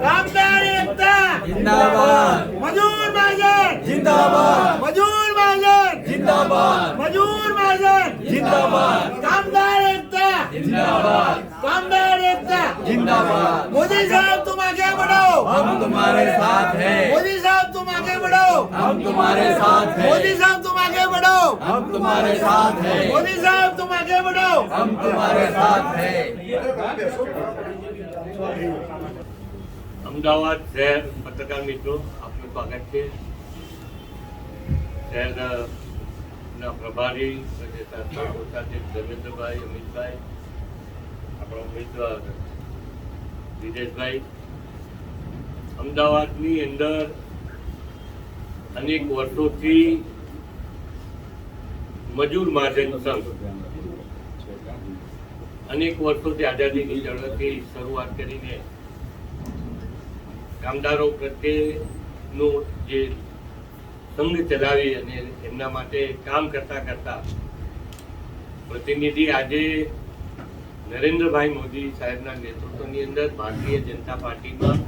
કામદાર એકતા જિંદાબાદ મજૂર મહાજન જિંદાબાદ મજૂર મહાજન જિંદાબાદ મજૂર મહાજન જિંદાબાદ कामदार एकता जिंदाबाद कामदार एकता जिंदाबाद मोदी साहब तुम आगे बढ़ो हम तुम्हारे साथ हैं मोदी साहब तुम आगे बढ़ो हम तुम्हारे साथ हैं मोदी साहब तुम आगे बढ़ो हम तुम्हारे साथ हैं मोदी साहब तुम आगे बढ़ो हम तुम्हारे साथ हैं અમદાવાદ શહેર પત્રકાર મિત્રો, આપનું સ્વાગત છે. શહેરના પ્રભારી ધર્મેન્દ્રભાઈ, અમિતભાઈ, આપણા ઉમેદવાર વિજેશભાઈ અમદાવાદની અંદર અનેક વર્ષોથી મજૂર મહાજન સંઘ અનેક વર્ષોથી આઝાદીની ચળવળથી શરૂઆત કરીને કામદારો પ્રત્યેનો જે સંઘ ચલાવી અને એમના માટે કામ કરતા કરતા પ્રતિનિધિ આજે નરેન્દ્રભાઈ મોદી સાહેબના નેતૃત્વની અંદર ભારતીય જનતા પાર્ટીમાં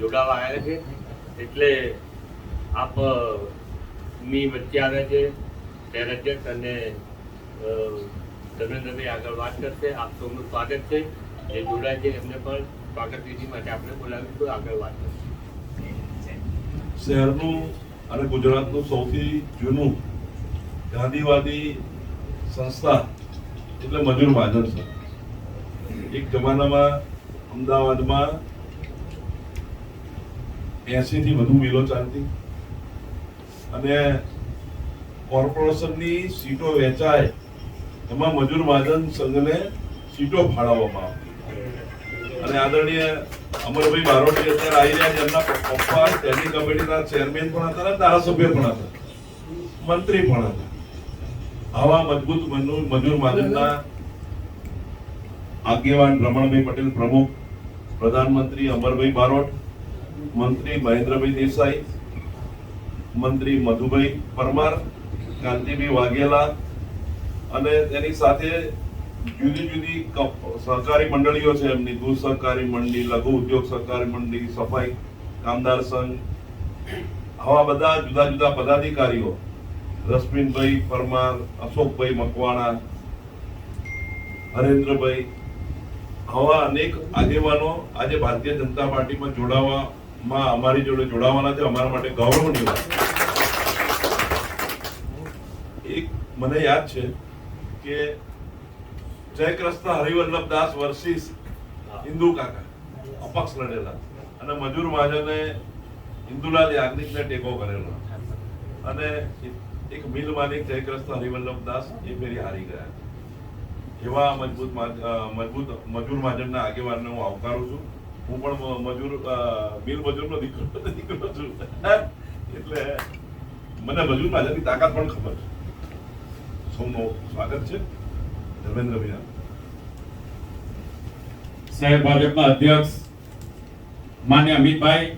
જોડાવા આવ્યા છે. એટલે આપની વચ્ચે આવે છે. ત્યારે અને ધર્મેન્દ્રભાઈ આગળ વાત કરશે. આપ સૌનું સ્વાગત છે. જે જોડાય છે એમને પણ. સ્વાગત વિધિ માટે આપણે બોલાવીશું. આગળ વાત કરશે. શહેરનું અને ગુજરાતનું સૌથી જૂનું ગાંધીવાદી સંસ્થા એટલે મજૂર મહાજન છે. એક જમાનામાં અમદાવાદમાં એસીથી વધુ મિલો ચાલતી અને કોર્પોરેશનની સીટો વેચાય એમાં મજૂર મહાજન સંઘને સીટો ફાળવવામાં આવતી. અને આદરણીય અમરભાઈ બારોટી અત્યારે આવી રહ્યા એમના પપ્પા સ્ટેન્ડિંગ કમિટીના ચેરમેન પણ હતા ધારાસભ્ય પણ હતા. મંત્રી પણ હતા. આવા મજબૂત મજૂર મહાજનના આગેવાન રમણભાઈ પટેલ પ્રમુખ, પ્રધાનમંત્રી અમરભાઈ બારોટ, મંત્રી મહેન્દ્રભાઈ દેસાઈ, મંત્રી મધુભાઈ પરમાર કાંતિભાઈ વાઘેલા અને તેની સાથે જુદી જુદી સહકારી મંડળીઓ છે, એમની દૂધ સહકારી મંડળી, લઘુ ઉદ્યોગ સહકારી મંડળી, સફાઈ કામદાર સંઘ. આવા બધા જુદા જુદા પદાધિકારીઓ રશ્મિનભાઈ પરમાર, અશોકભાઈ મકવાણા, હરેન્દ્રભાઈ, આવા અનેક આગેવાનો આજે ભારતીય જનતા પાર્ટીમાં જોડાવામાં, અમારી જોડે જોડાવાના છે, અમારા માટે ગૌરવની વાત. એક મને યાદ છે કે જયક્રસ્તા હરિવલ્લભ દાસ વર્સિસ હિન્દુ કાકા અપક્ષ લડેલા. અને મજૂર મહાજને ઇન્દુલાલ યાજ્ઞિકને ટેકો કરેલો. અને એક મિલ માલિક જયક્રસ્તા હરિવલ્લભ દાસ એ ફેરી હારી ગયા. એવા મજબૂત મજબૂત મજૂર મહાજનના આગેવાનને હું આવકારું છું. હું પણ મજૂર મિલ મજૂરનો દીકરો દીકરો છું. એટલે મને મજૂર મહાજનની તાકાત પણ ખબર છે. સૌનું સ્વાગત છે. ધર્મેન્દ્રભાઈ સાહેબ, ભાજપના અધ્યક્ષ માન્ય અમિતભાઈ,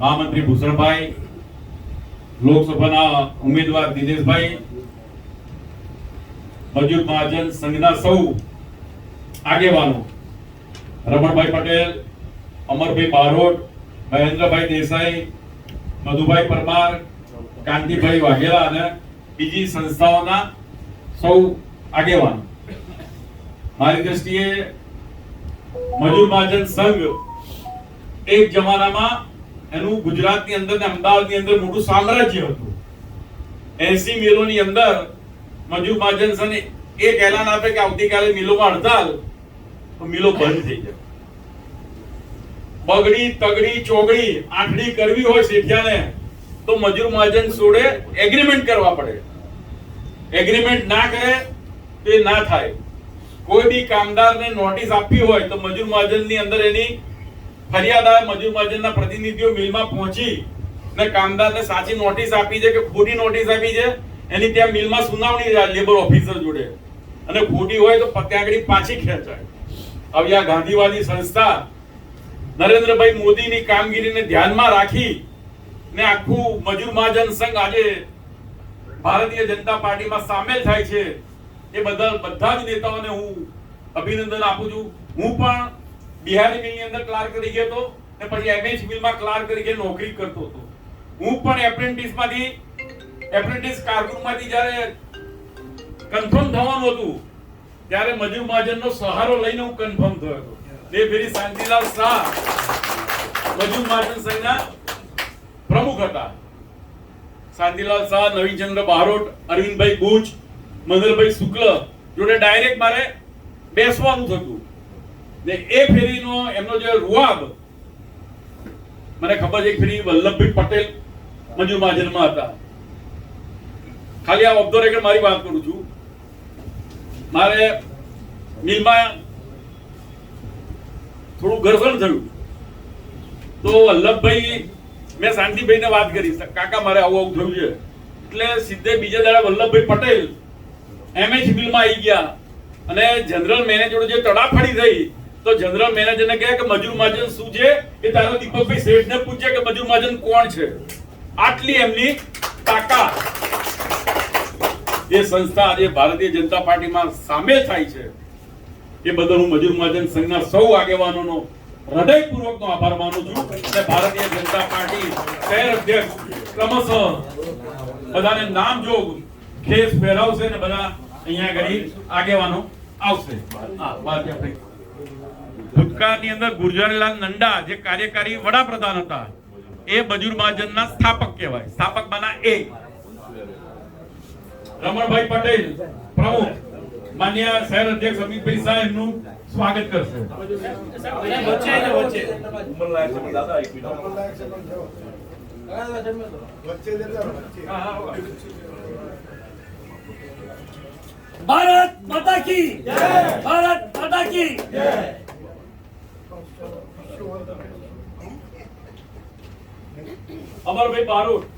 મહામંત્રી ભૂષણભાઈ, લોકસભાના ઉમેદવાર દિનેશભાઈ, મજૂર મહાજન સંઘના સૌ આગેવાનો, રમણભાઈ પટેલ, અમરભાઈ બારોટ, મહેન્દ્રભાઈ દેસાઈ, મધુભાઈ પરમાર, કાંતિભાઈ વાઘેલા અને બીજી સંસ્થાઓના સૌ આગેવાનો. મારી દ્રષ્ટિએ મજૂર મહાજન સંઘ એક જમાનામાં એનું ગુજરાતની અંદર અમદાવાદની અંદર મોટું સામ્રાજ્ય હતું. એસી મિલોની અંદર મજૂર મહાજન સંઘ એક એલાન આપે કે આવતીકાલે મિલોમાં હડતાલ તો મિલો બંધ થઈ જાય. બગડી, તગડી, ચોગડી, આંખડી કરવી હોય શેઠિયાને તો મજૂર મહાજન જોડે એગ્રીમેન્ટ કરવા પડે. એગ્રીમેન્ટ ના કરે તો એ ના થાય. કોઈ બી કામદારને નોટિસ આપવી હોય તો મજૂર મહાજનની અંદર એની ફરિયાદ આવે મજૂર મહાજનના પ્રતિનિધિઓ મિલમાં પહોંચી ને કામદારને સાચી નોટિસ આપી છે કે ખોટી નોટિસ આપી છે. એની ત્યાં મિલમાં સુનાવણી લેબર ઓફિસર જોડે. અને ખોટી હોય તો ત્યાં પાછી ખેંચાય. હવે આ ગાંધીવાદી સંસ્થા નરેન્દ્રભાઈ મોદીની કામગીરીને ધ્યાનમાં રાખી ને આખું મજૂર મહાજન સંઘ આજે ભારતીય જનતા પાર્ટીમાં સામેલ થાય છે. એ બધા બધા જ નેતાઓને હું અભિનંદન આપું છું. હું પણ બિહારી મિલની અંદર ક્લાર્ક તરીકે હતો ને પછી એમએચ મિલમાં ક્લાર્ક તરીકે નોકરી કરતો હતો. હું પણ એપ્રેન્ટિસમાંથી એપ્રેન્ટિસ કારકુનમાંથી જ્યારે કન્ફર્મ થવાનું હતું, ત્યારે મજૂર મહાજનનો સહારો લઈને હું કન્ફર્મ થયો હતો. એ ફેરી શાંતિલાલ શાહ મજૂર મહાજન સંઘના પ્રમુખ હતા. શાંતિલાલ શાહ, નવીનચંદ્ર બારોટ, અરવિંદભાઈ ગુજ મંગલભાઈ શુક્લ, જોડે ડાયરેક્ટ મારે બેસવાનું થતું. ને એ ફેરીનો એમનો જે રૂઆબ મને ખબર છે ફેરી વલ્લભભાઈ પટેલ મજૂર મહાજનમાં હતા. ખાલી આ ઓફ રેકર્ડ મારી વાત કરું છું. મારે મિલમાં થોડું ઘર્ષણ થયું. તો વલ્લભભાઈ મેં શાંતિભાઈને વાત કરી કાકા, મારે આવું આવું થયું છે. એટલે સીધે બીજા દાડા વલ્લભભાઈ પટેલ એમએચ મિલમાં આવી ગયા. અને જનરલ મેનેજર જે તડાફડી થઈ, તો જનરલ મેનેજરને કહે કે, મજૂર મહાજન શું છે? એ તારો દીપકભાઈ શેઠને પૂછે કે, મજૂર મહાજન કોણ છે? આટલી એમની તાકાત. એ સંસ્થા આજે ભારતીય જનતા પાર્ટીમાં સામેલ થાય છે. એ બદલ હું મજૂર મહાજન સંઘના સૌ આગેવાનોનો હૃદયપૂર્વકનો આભાર માનું છું અને ભારતીય જનતા પાર્ટી શહેર અધ્યક્ષ ક્રમશઃ બધાને નામ જોગ ખેસ ફેરવશે ને બધા અહીંયા આગળ આગેવાનો આવશે. ભૂતકાળની અંદર ગુર્જરલાલ નંડા જે કાર્યકારી વડાપ્રધાન હતા, એ મજૂર મહાજનના સ્થાપક કહેવાય. સ્થાપક માના એ. રમણભાઈ પટેલ, પ્રમુખ. માન્ય શહેર અધ્યક્ષ અમિતભાઈ એમનું સ્વાગત કરશે. ભારત માતા કી ભારત માતા કી અમરભાઈ બારોટ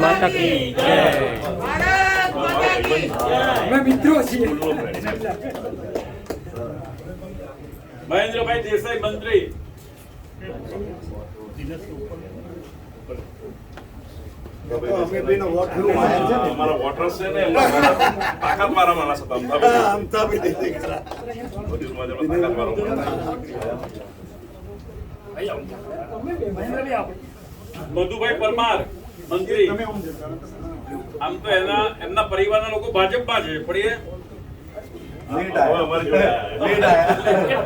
માતા કી ભારત માતા કી મહેન્દ્રભાઈ દેસાઈ મંત્રી. અમારા વોટર્સ છે ને એમના મારા માણસ હતા. મધુભાઈ પરમાર મંત્રી. આમ તો એના એમના પરિવારના લોકો ભાજપમાં છે. પણ એ.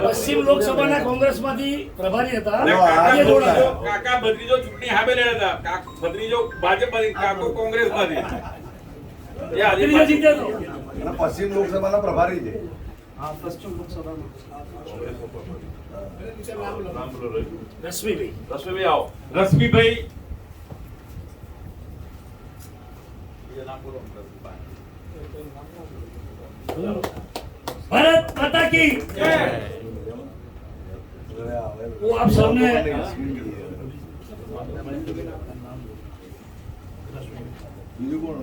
પશ્ચિમ લોકસભાના કોંગ્રેસમાંથી પ્રભારી હતા. કાકા. ભત્રીજો- ચૂંટણી હામે લડ્યા હતા. કાક- ભત્રીજો ભાજપમાંથી કાકો કોંગ્રેસમાંથી. પશ્ચિમ લોકસભાના પ્રભારી છે. બોલો રજુ. રશ્મિભાઈ. રશ્મિભાઈ આવો. રશ્મિભાઈ. ભારત માતા કી હું આપ સૌને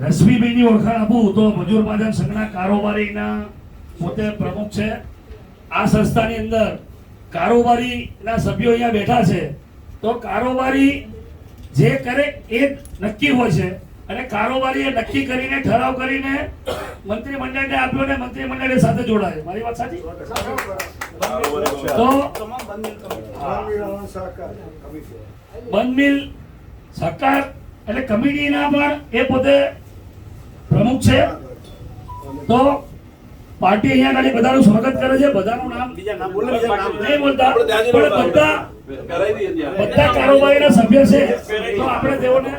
રશ્મિભાઈની ઓળખાણ આપું તો મજૂર મહાજન સંઘના કારોબારીના પોતે પ્રમુખ છે. આ સંસ્થાની અંદર કારોબારીના સભ્યો અહીંયા બેઠા છે, તો કારોબારી જે કરે એ નક્કી હોય છે. અને કારોબારીએ નક્કી કરીને, ઠરાવ કરીને મંત્રીમંડળને આપ્યો ને મંત્રીમંડળ એ સાથે જોડાય. મારી વાત સાચી? તો બનમિલ મિલ સહકાર એટલે કમિટીના પણ એ પોતે પ્રમુખ છે. તો પાર્ટી અહીંયા આગળ બધાનું સ્વાગત કરે છે બધાનું નામ નહીં બોલતા પણ બધા બધા કારોબારીના સભ્ય છે. તો આપણે તેઓને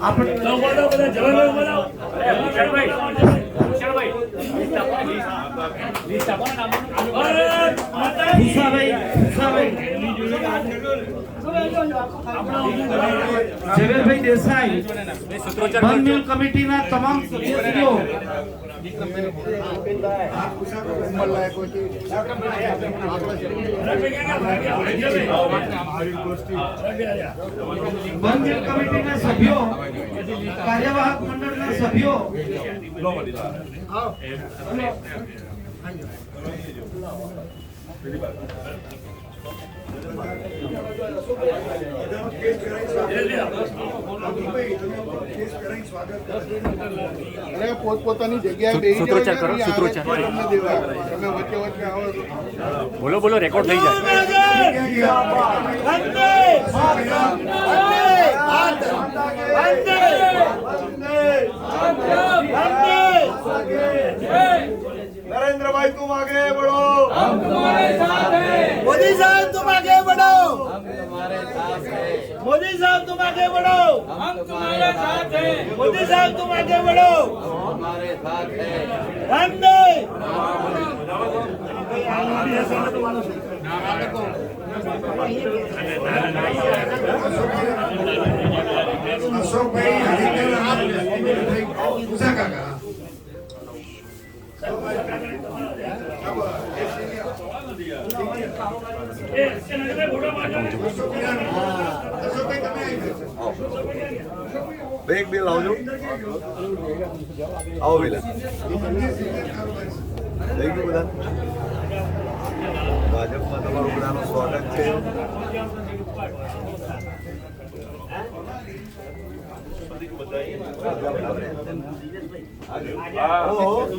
આપણે બધા ભારત માતા ઝવેરભાઈ દેસાઈ બંધ મિલ કમિટીના તમામ સદસ્યો સભ્યો કાર્યવાહક મંડળના સભ્યો. અને પોતપોતાની જગ્યાએ બે સૂત્રોચ્ચાર કરો, સૂત્રોચ્ચાર. તમે વચ્ચે વચ્ચે આવો બોલો બોલો રેકોર્ડ થઈ જાય नरेंद्र भाई तुम आगे बढ़ो हम तुम्हारे साथ हैं मोदी साहब तुम आगे बढ़ो हम तुम्हारे साथ हैं मोदी साहब तुम आगे बढ़ो हम तुम्हारे साथ हैं मोदी साहब तुम आगे बढ़ो हमारे साथ हैं वंदे अशोक भाई हरिकर आप पूजा का कहा બેગ બિલ આવજો આવો પેલા થઈ ગયું બધા? ભાજપમાં તમારું બધાનું સ્વાગત છે. હા.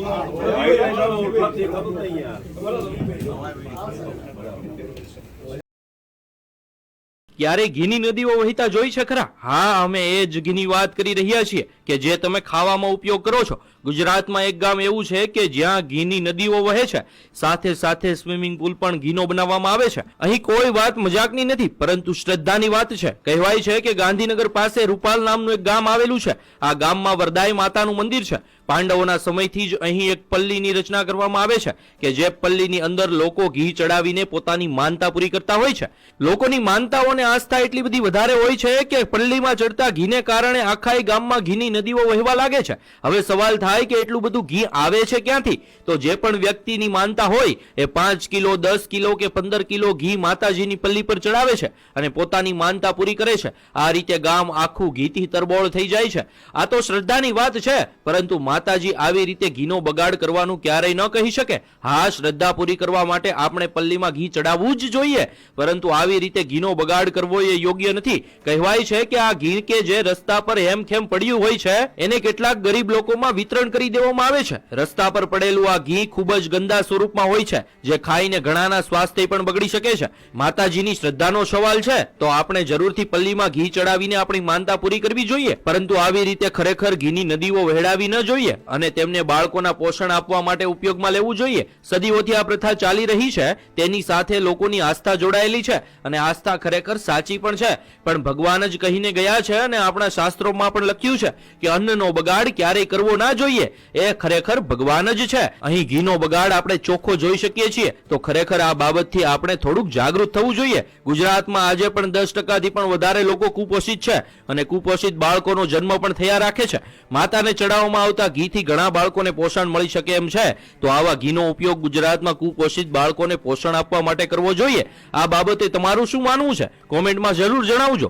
ક્યારે ઘીની નદીઓ વહેતા જોઈ છે ખરા? હા, અમે એ જ ઘીની વાત કરી રહ્યા છીએ કે જે તમે ખાવામાં ઉપયોગ કરો છો. ગુજરાતમાં એક ગામ એવું છે કે જ્યાં ઘીની નદીઓ વહે છે. સાથે સાથે સ્વિમિંગ પુલ પણ ઘીનો બનાવવામાં આવે છે. અહીં કોઈ વાત મજાકની નથી, પરંતુ શ્રદ્ધાની વાત છે. કહેવાય છે કે ગાંધીનગર પાસે રૂપાલ નામનું એક ગામ આવેલું છે. આ ગામમાં વરદાય માતાનું મંદિર છે. પાંડવોના સમયથી જ અહીં એક પલ્લીની રચના કરવામાં આવે છે કે જે પલ્લીની અંદર લોકો ઘી ચડાવીને પોતાની માનતા પૂરી કરતા હોય છે. લોકોની માનતાઓને આસ્થા એટલી બધી વધારે હોય છે કે પલ્લીમાં ચડતા ઘીને કારણે આખા ગામમાં ઘીની નદીઓ વહેવા લાગે છે. હવે સવાલ થાય કે એટલું બધું ઘી આવે છે ક્યાંથી? તો જે પણ વ્યક્તિની માનતા હોય એ પાંચ કિલો, દસ કિલો કે પંદર કિલો ઘી માતાજીની પલ્લી પર ચડાવે છે અને પોતાની માનતા પૂરી કરે છે. આ રીતે ગામ આખું ઘીથી તરબોળ થઈ જાય છે. આ તો શ્રદ્ધાની વાત છે, પરંતુ માતાજી આવી રીતે ઘીનો બગાડ કરવાનું ક્યારેય ન કહી શકે. હા, શ્રદ્ધા પૂરી કરવા માટે આપણે પલ્લીમાં ઘી ચડાવવું જ જોઈએ. પરંતુ આવી રીતે ઘીનો બગાડ કરવો એ યોગ્ય નથી. કહેવાય છે કે આ ઘી કે જે રસ્તા પર હેમખેમ પડ્યું હોય છે, એને કેટલાક ગરીબ લોકોમાં વિતરણ કરી દેવામાં આવે છે. રસ્તા પર પડેલું આ ઘી ખૂબ જ ગંદા સ્વરૂપમાં હોય છે, જે ખાઈને ઘણાના સ્વાસ્થ્ય પણ બગડી શકે છે. માતાજીની શ્રદ્ધાનો સવાલ છે, તો આપણે જરૂરથી પલ્લીમાં ઘી ચડાવીને આપણી માનતા પૂરી કરવી જોઈએ. પરંતુ આવી રીતે ખરેખર ઘીની નદીઓ વહેડાવી ન જોઈએ. અને તેમને બાળકોના પોષણ આપવા માટે ઉપયોગમાં લેવું જોઈએ. સદીઓથી આ પ્રથા ચાલી રહી છે. તેની સાથે લોકોની આસ્થા જોડાયેલી છે અને આસ્થા ખરેખર સાચી પણ છે. પણ ભગવાન જ કહીને ગયા છે અને આપણા શાસ્ત્રોમાં પણ લખ્યું છે કે અન્નનો બગાડ ક્યારેય કરવો ના જોઈએ. એ ખરેખર ભગવાન જ છે. અહીં ઘીનો બગાડ આપણે ચોખ્ખો જોઈ શકીએ છીએ. તો ખરેખર આ બાબતથી આપણે થોડુંક જાગૃત થવું જોઈએ. ગુજરાતમાં આજે પણ દસ ટકાથી પણ વધારે લોકો કુપોષિત છે અને કુપોષિત બાળકોનો જન્મ પણ થયા રાખે છે. માતાને ચડાવવામાં આવતા ઘીથી ઘણા બાળકોને પોષણ મળી શકે એમ છે. તો આવા ઘીનો ઉપયોગ ગુજરાતમાં કુપોષિત બાળકોને પોષણ આપવા માટે કરવો જોઈએ. આ બાબતે તમારું શું માનવું છે? કોમેન્ટમાં જરૂર જણાવજો.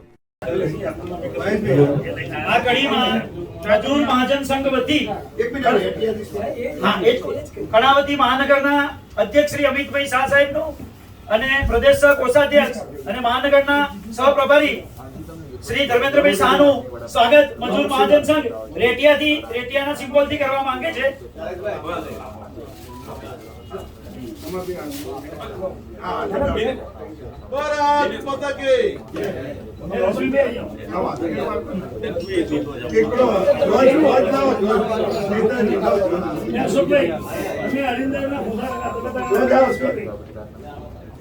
આ કડીમાં પ્રજુલ મહાજન સંઘ વતી એક મિનિટ હા એ જ. કર્ણાવતી મહાનગરના અધ્યક્ષ શ્રી અમિતભાઈ શાહ સાહેબનું અને પ્રદેશ કોષાધ્યક્ષ અને મહાનગરના સહપ્રભારી શ્રી ધર્મેન્દ્રભાઈ શાહનું સ્વાગત મજૂર મહાજન સંઘ રેટિયાથી રેટિયાના સિમ્બોલથી કરવા માંગે છે.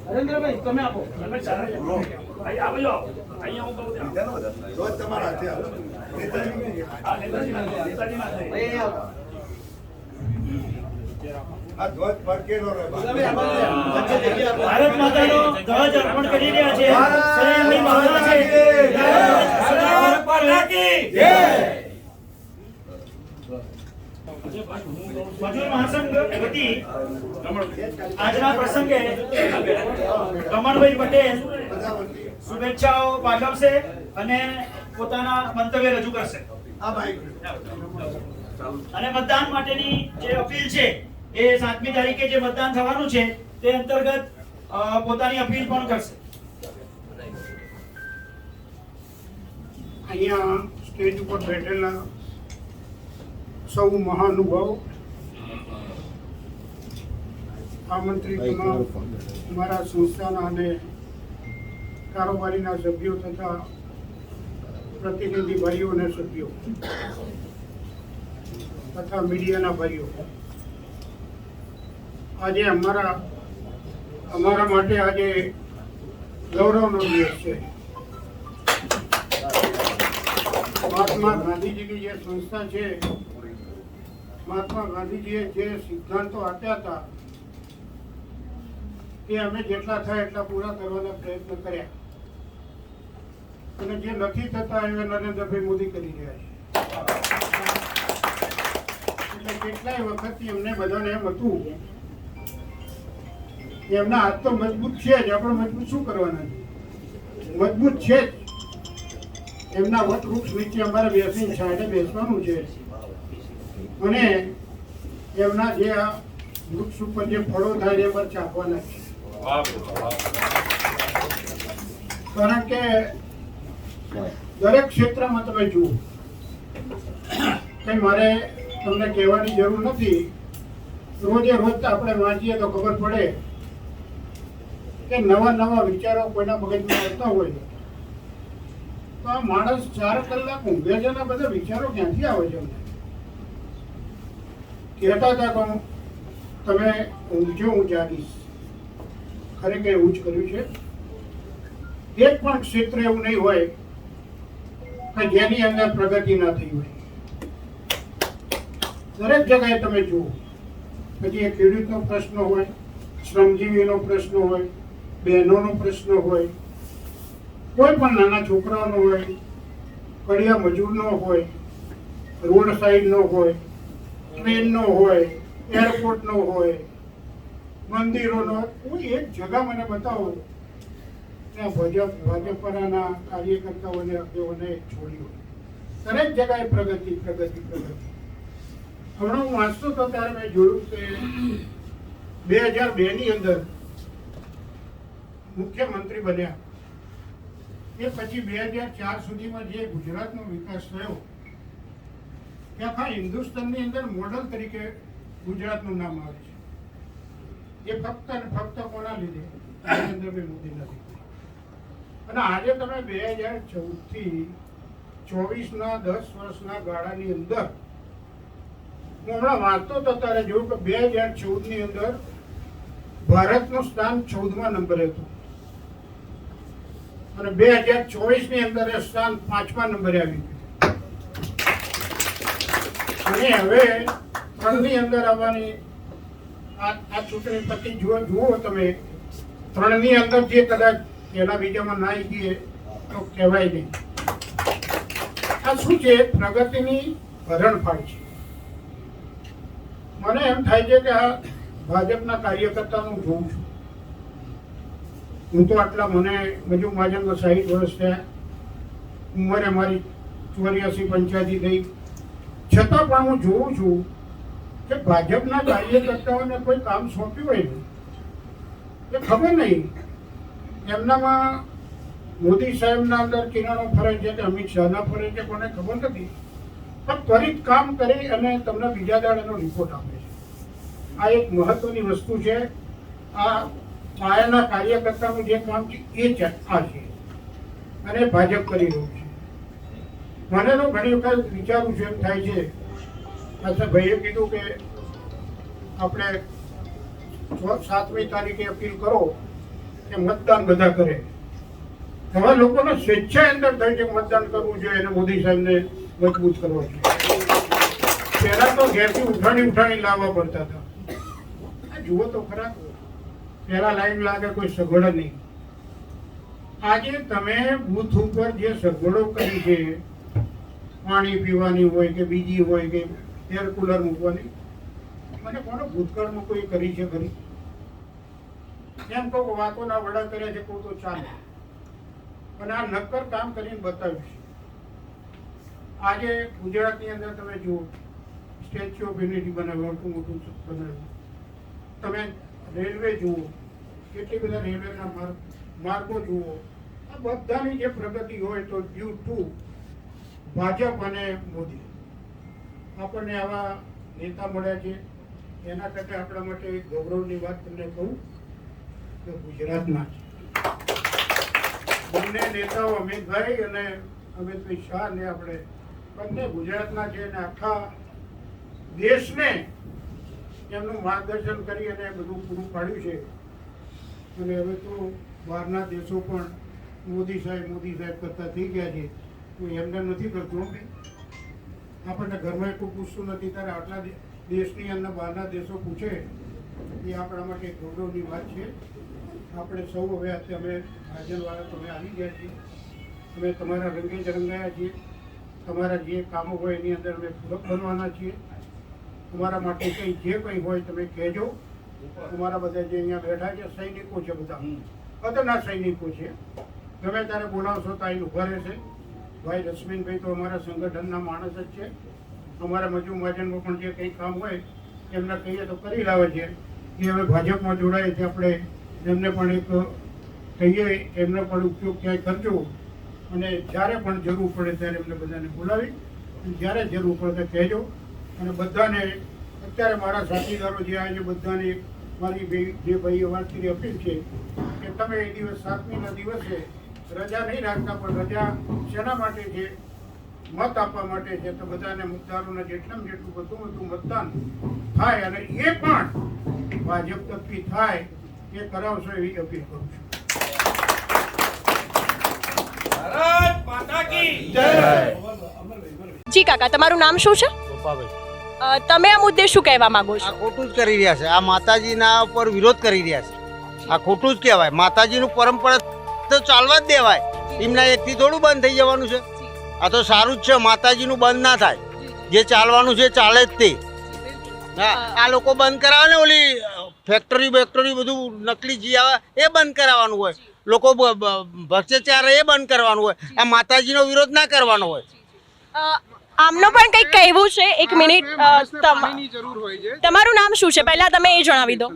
નરેન્દ્રભાઈ તમે આપો. તમે ચાલે અહીં આવજો અહીંયા ત્યાં તમારા ભારત માતાનો ધ્વજ અર્પણ કરી રહ્યા છે. મજૂર મહાસંઘ વતી આજના પ્રસંગે કમળભાઈ પટેલ શુભેચ્છાઓ પાઠવશે અને પોતાના મંતવ્ય રજૂ કરશે. અને મતદાન માટેની જે અપીલ છે એ સાતમી તારીખે જે મતદાન થવાનું છે તે અંતર્ગત પોતાની અપીલ પણ કરશે. અહીંયા સ્ટેજ ઉપર બેઠેલા સૌ મહાનુભાવ આમંત્રિત મારા સંસ્થાના અને કારોબારીના સભ્યો તથા પ્રતિનિધિ ભાઈઓ અને સભ્યો તથા મીડિયાના ભાઈઓ. આજે અમારા અમારા માટે આજે ગૌરવનો દિવસ છે. મહાત્મા ગાંધીજીની જે સંસ્થા છે, મહાત્મા ગાંધીજીએ જે સિદ્ધાંતો આપ્યા હતા એ અમે જેટલા થાય એટલા પૂરા કરવાના પ્રયત્ન કર્યા. અને જે નથી થતા એ નરેન્દ્રભાઈ મોદી કરી રહ્યા છે. એટલે કેટલાય વખત એમને બધાને એમ હતું એમના હાથ તો મજબૂત છે જ આપણે મજબૂત શું કરવાના છે? મજબૂત છે જ. એમના વટ વૃક્ષ નીચે અમારે બેસીને છાંયડે બેસવાનું છે. અને એમના જે આ વૃક્ષ ઉપર જે ફળો થાય એ પર ચાપવાના છે. કારણ કે દરેક ક્ષેત્રમાં તમે જુઓ. કઈ મારે તમને કહેવાની જરૂર નથી. રોજે રોજ આપણે વાંચીએ તો ખબર પડે કે નવા નવા વિચારો કોઈના મગજમાં આવતા હોય તો આ માણસ ચાર કલાક ઊંઘે છે ને બધા વિચારો ક્યાંથી આવે છે કહેતા હતા કે તમે ઊંઘજો, હું જાગીશ. ખરેખર એવું જ કર્યું છે. એક પણ ક્ષેત્ર એવું નહીં હોય કે જેની અંદર પ્રગતિ ન થઈ હોય. દરેક જગ્યાએ તમે જુઓ. પછી એ ખેડૂતનો પ્રશ્ન હોય, શ્રમજીવીનો પ્રશ્ન હોય, બહેનોનો પ્રશ્ન હોય, કોઈ પણ નાના છોકરાઓનો હોય, કડિયા મજૂરનો હોય, રોડ સાઈડનો હોય, ટ્રેનનો હોય, એરપોર્ટનો હોય, મંદિરોનો કોઈ એક જગા મને બતાવો. ભાજપ, ભાજપના કાર્યકર્તાઓને આગેવાને છોડ્યું. દરેક જગાએ પ્રગતિ પ્રગતિ પ્રગતિ. હમણાં હું વાંચતો હતો ત્યારે મેં જોયું કે બે હજાર બે ની અંદર મુખ્યમંત્રી બન્યા. એ પછી બે હજાર ચાર સુધીમાં જે ગુજરાતનો વિકાસ થયો, એ આખા હિન્દુસ્તાનની અંદર મોડલ તરીકે ગુજરાતનું નામ આવે છે. એ ફક્ત અને ફક્ત કોના લીધે? નરેન્દ્રભાઈ મોદી નથી અને આજે તમે બે હજાર ચૌદથી ચોવીસના દસ વર્ષના ગાળાની અંદર, હું હમણાં વાંચતો હતો ત્યારે જોયું કે બે હજાર ચૌદની અંદર ભારતનું સ્થાન ચૌદમા નંબરે હતું. અને બે હજાર ચોવીસની અંદર એ સ્થાન પાંચમા નંબરે આવી ગયું. અને હવે ત્રણની અંદર આવવાની આ ચૂંટણી પછી જુઓ જુઓ તમે. ત્રણની અંદર જે કદાચ પેલા બીજામાં ના આવી તો કહેવાય નહીં. આ શું છે? પ્રગતિની હરણફાળ છે. મને એમ થાય છે કે આ ભાજપના કાર્યકર્તાનું જોઉં છું. હું તો આટલા મને મજુ મહાજનનો સાહીઠ વર્ષ થયા. ઉંમરે મારી ચોર્યાસી પંચ્યાસી થઈ. છતાં પણ હું જોઉં છું કે ભાજપના કાર્યકર્તાઓને કોઈ કામ સોંપ્યું હોય ને? એ ખબર નહીં. એમનામાં મોદી સાહેબના અંદર કિરણો ફરે છે કે અમિત શાહના ફરે છે કોને ખબર નથી. પણ ત્વરિત કામ કરી અને તમને બીજા દાડાનો રિપોર્ટ આપે છે. આ એક મહત્વની વસ્તુ છે. આ પાયાના કાર્યકર્તાનું જે કામ છે એ આ છે. અને ભાજપ કરી રહ્યું છે. મને તો ઘણી વખત વિચારું છું એમ થાય છે. અથવા ભાઈએ કીધું કે આપણે સાતમી તારીખે અપીલ કરો. કે મતદાન બધા કરે. હવે લોકોને સ્વેચ્છાએ અંદર થાય છે મતદાન કરવું જોઈએ અને મોદી સાહેબને મજબૂત કરવા જોઈએ. પહેલા તો ઘેરથી ઉઠાણી ઉઠાણી લાવવા પડતા હતા. જુઓ તો ખરા, પહેલા લાઈન લાગે, કોઈ સગવડ નહીં. આજે તમે બૂથ ઉપર જે સગવડો કરી છે, પાણી પીવાની હોય કે બીજી હોય કે એર કુલર મૂકવાની, મને કોનો ભૂતકાળમાં કોઈ કરી છે ખરી? એમ કહું વાતોના વડા કર્યા છે પૂરતું ચાલે અને આ નક્કર કામ કરીને બતાવ્યું છે. આજે ગુજરાતની અંદર તમે જુઓ, સ્ટેચ્યુ ઓફ યુનિટી બનાવ્યું મોટું મોટું બનાવ્યું. તમે રેલવે જુઓ, કેટલી બધા રેલવેના માર્ગ જુઓ, આ બધાની જે પ્રગતિ હોય તો ડ્યુ ટુ ભાજપ અને મોદી. આપણને આવા નેતા મળ્યા છે. એના કરતાં આપણા માટે ગૌરવની વાત તમને કહું કે ગુજરાતના છે બંને નેતાઓ અમિતભાઈ અને અમિતભાઈ શાહને આપણે બંને ગુજરાતના છે અને આખા દેશને એમનું માર્ગદર્શન કરી અને બધું પૂરું પાડ્યું છે. અને હવે તો બહારના દેશો પણ મોદી સાહેબ મોદી સાહેબ કરતા થઈ ગયા છે. હું એમને નથી કરતો આપણને ઘરમાં કોઈ પૂછતું નથી, ત્યારે આટલા દેશની અંદર બહારના દેશો પૂછે, એ આપણા માટે ગૌરવની વાત છે. આપણે સૌ હવે અમે ભાજનવાળા તમે આવી ગયા છીએ. અમે તમારા રંગે જ રંગાયા છીએ. તમારા જે કામો હોય એની અંદર અમે પૂરક બનવાના છીએ. તમારા માટે કંઈ જે કંઈ હોય તમે કહેજો. તમારા બધા જે અહીંયા બેઠા છે સૈનિકો છે બધા. અદના સૈનિકો છે. ગમે ત્યારે બોલાવશો તો અહીં ઊભા રહેશે. ભાઈ રશ્મિનભાઈ તો અમારા સંગઠનના માણસ જ છે. અમારા મજૂર મહાજનમાં પણ જે કંઈ કામ હોય એમને કહીએ તો કરી લાવે છે. એ હવે ભાજપમાં જોડાય છે. આપણે એમને પણ એક કહીએ, એમનો પણ ઉપયોગ ક્યાંય કરજો. અને જ્યારે પણ જરૂર પડે ત્યારે એમને બધાને બોલાવી અને જ્યારે જરૂર પડે કહેજો. અને બધાને, અત્યારે મારા સાથીદારો જે આજે બધાને મારી જે ભાઈઓ વાતની અપીલ છે કે તમે એ દિવસ સાતમીના દિવસે રજા નહીં રાખતા, પણ રજા શેના માટે છે? મત આપવા માટે છે. તો બધાને મતદારોને જેટલામાં જેટલું બધું બધું મતદાન થાય અને એ પણ ભાજપ તરફી થાય. એ કરાવશો એવી અપીલ કરું છું. જી કાકા તમારું નામ શું છે? તમે આ મુદ્દે શું કહેવા માંગો આ છો ખોટું જ કરી રહ્યા છે. આ માતાજીના ઉપર વિરોધ કરી રહ્યા છે. આ ખોટું જ કહેવાય. માતાજીનું પરંપરા તો ચાલવા જ દેવાય. એમના એકથી થોડું બંધ થઈ જવાનું છે. આ તો સારું જ છે. માતાજીનું બંધ ના થાય. જે ચાલવાનું છે ચાલે જ તે. હા, આ લોકો બંધ કરાવે ને ઓલી ફેક્ટરી બેક્ટરી બધું નકલી જી આવે એ બંધ કરાવવાનું હોય. લોકો ભ્રષ્ટાચાર એ બંધ કરવાનું હોય. આ માતાજીનો વિરોધ ના કરવાનો હોય. આમનો પણ કંઈક કહેવું છે? એક મિનિટ તમારું નામ શું છે? પહેલા તમે એ જણાવી દો.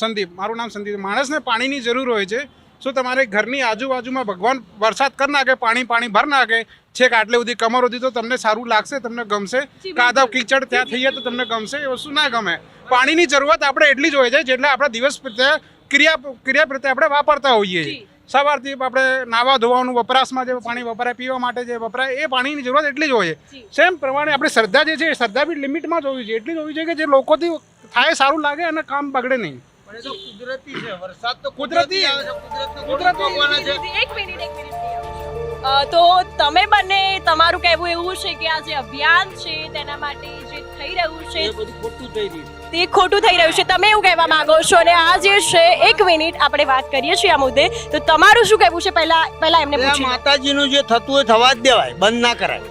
સંદીપ. મારું નામ સંદીપ માણસને પાણીની જરૂર હોય છે. શું તમારે ઘરની આજુબાજુમાં ભગવાન વરસાદ કરી નાખે પાણી પાણી ભર નાખે? છેક આટલે સુધી કમર સુધી તો તમને સારું લાગશે તમને ગમશે. કાદવ કીચડ ત્યાં થઈએ તો તમને ગમશે એ વસ્તુ ના ગમે. પાણીની જરૂરત આપણે એટલી જ હોય છે જેટલે આપણા દિવસ પ્રત્યે ક્રિયા ક્રિયા પ્રત્યે આપણે વાપરતા હોઈએ છીએ. સવારથી આપણે નાવા ધોવાનું વપરાશમાં જે પાણી વપરાય પીવા માટે જે વપરાય એ પાણીની જરૂરત એટલી જ હોય છે. સેમ પ્રમાણે આપણે શ્રદ્ધા જે છે એ શ્રદ્ધા બી લિમિટમાં જ હોવી જોઈએ. એટલી જ હોવી જોઈએ કે જે લોકોથી થાય સારું લાગે અને કામ બગડે નહીં. પણ તો કુદરતી છે. વરસાદ તો કુદરતી. આવે છે. કુદરતને થોડું ભોગવવાના છે. એક મિનિટ એક મિનિટ તો તમે બંને તમારું કહેવું એવું છે કે આ જે અભિયાન છે તેના માટે જે થઈ રહ્યું છે બધું ખોટું થઈ રહ્યું છે. તે ખોટું થઈ રહ્યું છે. તમે એવું કહેવા માંગો છો અને આ જે છે એક મિનિટ આપણે વાત કરીએ છીએ આ મુદ્દે. તો તમારું શું કહેવું છે? પહેલા પહેલા એમને પૂછી માતાજીનું જે થતું હોય થવા જ દેવાય બંધ ના કરાય.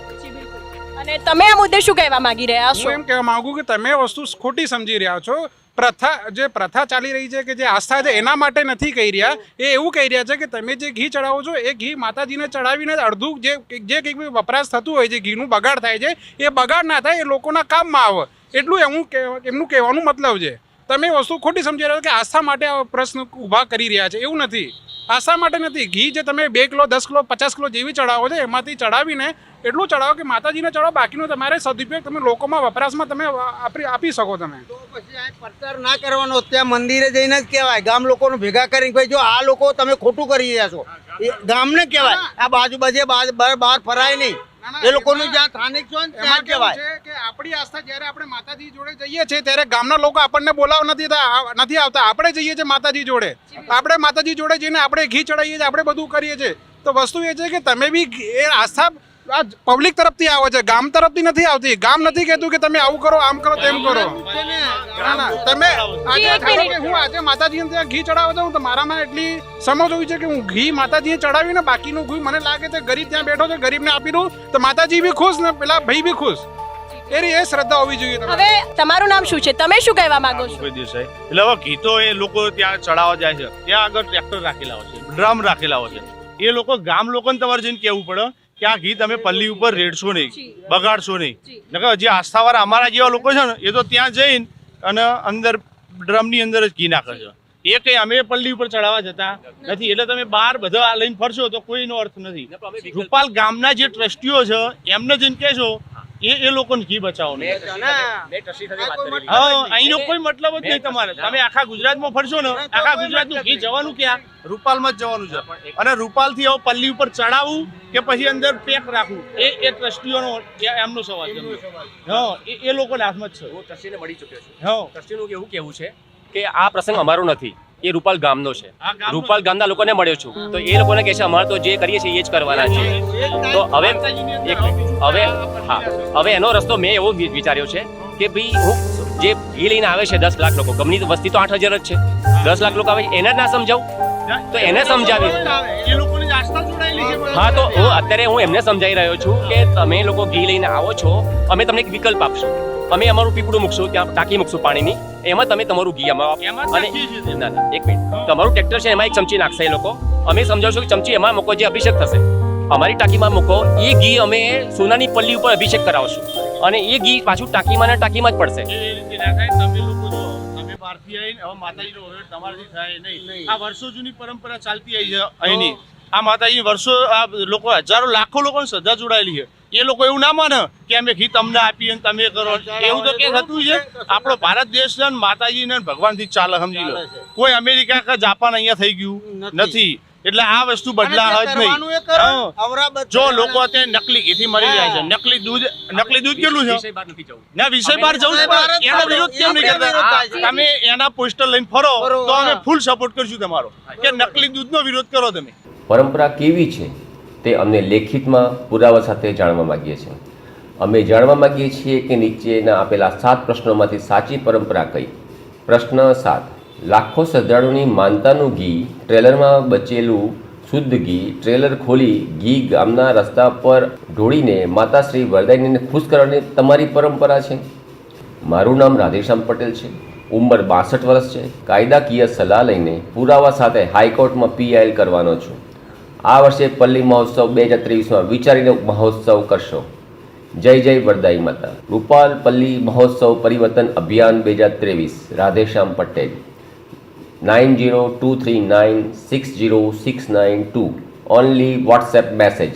અને તમે આ મુદ્દે શું કહેવા માંગી રહ્યા છો? હું એમ કહેવા માંગુ કે તમે વસ્તુ ખોટી સમજી રહ્યા છો. પ્રથા જે પ્રથા ચાલી રહી છે કે જે આસ્થા છે એના માટે નથી કહી રહ્યા. એ એવું કહી રહ્યા છે કે તમે જે ઘી ચડાવો છો એ ઘી માતાજીને ચડાવીને અડધું જે જે કંઈક વપરાશ થતું હોય છે ઘીનું બગાડ થાય છે એ બગાડ ના થાય એ લોકોના કામમાં આવે. એટલું કહેવા- એમનું કહેવાનું મતલબ છે. તમે વસ્તુ ખોટી સમજી રહ્યા છો કે આસ્થા માટે આ પ્રશ્ન ઊભા કરી રહ્યા છે. એવું નથી. આસ્થા માટે નથી. ઘી જે તમે બે કિલો, દસ કિલો, પચાસ કિલો જેવી ચડાવો છો, એમાંથી ચડાવીને એટલું ચડાવો કે માતાજીને ચડાવો, બાકીનો તમારે સદુપયોગ તમે લોકોમાં, વપરાશમાં તમે આપી શકો તમે. પ્રચાર ના કરવાનો, ત્યાં મંદિરે જઈને જ કહેવાય. ગામ લોકોને ભેગા કરીને ભાઈ જો આ લોકો તમે ખોટું કરી રહ્યા છો. ગામને કહેવાય. આ બાજુ બાજુ બહાર ફરાય નહીં. એ લોકોનું જ્યાં સ્થાનિક છો ત્યાં કહેવાય. કે આપણી આસ્થા જ્યારે આપણે માતાજી જોડે જઈએ છીએ ત્યારે ગામના લોકો આપણને બોલાવ નથી નથી આવતા. આપણે જઈએ છીએ માતાજી જોડે. આપણે માતાજી જોડે જઈને આપણે ઘી ચડાવીએ છીએ આપણે બધું કરીએ છીએ. તો વસ્તુ એ છે કે તમે બી એ આસ્થા આ પબ્લિક તરફથી આવે છે. ગામ તરફથી નથી આવતી. ગામ નથી કહેતું કે તમે આવું કરો આમ કરો તેમ કરો. ના ના તમે આજે ધારો કે હું આજે માતાજીને ત્યાં ઘી ચડાવવા જાઉં તો મારામાં એટલી સમજ હોવી છે કે હું ઘી માતાજીને ચડાવીને બાકીનું ઘી મને લાગે છે ગરીબ ત્યાં બેઠો છે ગરીબને આપી દઉં તો માતાજી બી ખુશ ને પેલા ભાઈ બી ખુશ. એ રી- એ શ્રદ્ધા હોવી જોઈએ હવે તમારું નામ શું છે? તમે શું કહેવા માંગો છો? એટલે હવે તો એ લોકો ત્યાં ચડાવવા જાય છે. ત્યાં આગળ ટ્રેક્ટર રાખેલા હોય છે ડ્રમ રાખેલા હોય છે. એ લોકો ગામ લોકોને તમારે જઈને કહેવું પડે. કે આ ઘી તમે પલ્લી ઉપર રેડશો નહીં બગાડશો નહીં. નકર જે આસ્થાવાળા અમારા જેવા લોકો છે ને એ તો ત્યાં જઈને અને અંદર ડ્રમની અંદર જ ઘી નાખે છે. એ કઈ અમે પલ્લી ઉપર ચડાવવા જતા નથી. એટલે તમે બહાર બધા લઈને ફરશો તો કોઈનો અર્થ નથી. રૂપાલ ગામના જે ટ્રસ્ટીઓ છે એમને જઈને કહેશો એ એ લોકોને ઘી બચાવો હા અહીંનો કોઈ મતલબ જ નહીં તમારે. તમે આખા ગુજરાતમાં ફરશો ને આખા ગુજરાતનું ઘી જવાનું ક્યાં? રૂપાલમાં જ જવાનું છે. અને રૂપાલથી આવો પલ્લી ઉપર ચડાવવું કે પછી અંદર પેક રાખવું? એ એ ટ્રસ્ટીઓનો એમનો સવાલ છે. હા એ એ લોકોના હાથમાં જ છે. હું ટ્રસ્ટીને મળી ચૂક્યો છું. હા. ટ્રસ્ટીનું એવું કેવું છે કે આ પ્રસંગ અમારો નથી. એ રૂપાલ ગામનો છે. રૂપાલ ગામના લોકોને મળ્યો છું. તો એ લોકોને કહે છે અમારે તો જે કરીએ છીએ એ જ કરવાના છે. તો હવે એક હવે હા. હવે એનો રસ્તો મેં એવો વિચાર્યો છે કે ભાઈ હું જે ઘી લઈને આવે છે દસ લાખ લોકો ગમની વસ્તી તો આઠ હજાર જ છે. દસ લાખ લોકો આવે છે, એને જ ના સમજાવું? તો એને સમજાવી હા તો હું અત્યારે હું એમને સમજાવી રહ્યો છું કે તમે લોકો ઘી લઈને આવો છો અમે તમને એક વિકલ્પ આપશું. અમે અમારું પીપળું મૂકશું ત્યાં ટાંકી મૂકશું પાણીની. એમાં તમે તમારું ઘી અમારું. અને. ના? ના એક મિનિટ. તમારું ટ્રેક્ટર છે એમાં એક ચમચી નાખશે એ લોકો. અમે સમજાવશું કે ચમચી એમાં મૂકો જે અભિષેક થશે. અમારી ટાંકીમાં મૂકો. એ ઘી અમે સોનાની પલ્લી ઉપર અભિષેક કરાવશું. અને એ ઘી પાછું ટાંકીમાં ને ટાંકીમાં જ પડશે. એ રીતે ના થાય તમે લોકો જો તમે બહારથી આવીને હવે માતાજીનો વહીવટ તમારાથી થાય નહીં. આ વર્ષો જૂની પરંપરા ચાલતી આવી છે અહીંની. આ માતાજી વર્ષો આ લોકો હજારો લાખો લોકોની શ્રદ્ધા જોડાયેલી છે. એ લોકો એવું ના માને કે અમે ઘી તમને આપીએ તમે કરો. એવું તો કે થતું છે. આપણો ભારત દેશ છે માતાજી ને ભગવાનથી ચાલે સમજી લો. કોઈ અમેરિકા કે જાપાન અહીંયા થઈ ગયું નથી. એટલે આ વસ્તુ બદલાવ જ નહીં. જો લોકો અત્યારે નકલી ઘીથી મરી જાય છે. નકલી દૂધ નકલી દૂધ કેટલું છે? ના વિષય બહાર જવું છે એનો વિરોધ કેમ નહીં કરતા તમે એના પોસ્ટર લઈને ફરો ફરો, તો અમે ફૂલ સપોર્ટ કરશું તમારો. કે નકલી દૂધનો વિરોધ કરો તમે. પરંપરા કેવી છે? તે અમને લેખિતમાં પુરાવા સાથે જાણવા માગીએ છીએ. અમે જાણવા માગીએ છીએ કે નીચેના આપેલા સાત પ્રશ્નોમાંથી સાચી પરંપરા કઈ? પ્રશ્ન સાત. લાખો શ્રદ્ધાળુની માનતાનું ઘી ટ્રેલરમાં બચેલું શુદ્ધ ઘી ટ્રેલર ખોલી ઘી ગામના રસ્તા પર ઢોળીને માતાશ્રી વરદાયનીને ખુશ કરવાની તમારી પરંપરા છે? મારું નામ રાધેશ્યામ પટેલ છે. ઉંમર બાસઠ વર્ષ છે. કાયદાકીય સલાહ લઈને પુરાવા સાથે હાઈકોર્ટમાં પીઆઈએલ કરવાનો છું. આ વર્ષે પલ્લી મહોત્સવ બે હજાર ત્રેવીસમાં વિચારીને મહોત્સવ કરશો. જય જય વરદાઈ માતા. રૂપાલ પલ્લી મહોત્સવ પરિવર્તન અભિયાન બે હજાર ત્રેવીસ. Radheshyam Patel. Nine zero two three nine six zero six nine two. Only WhatsApp message.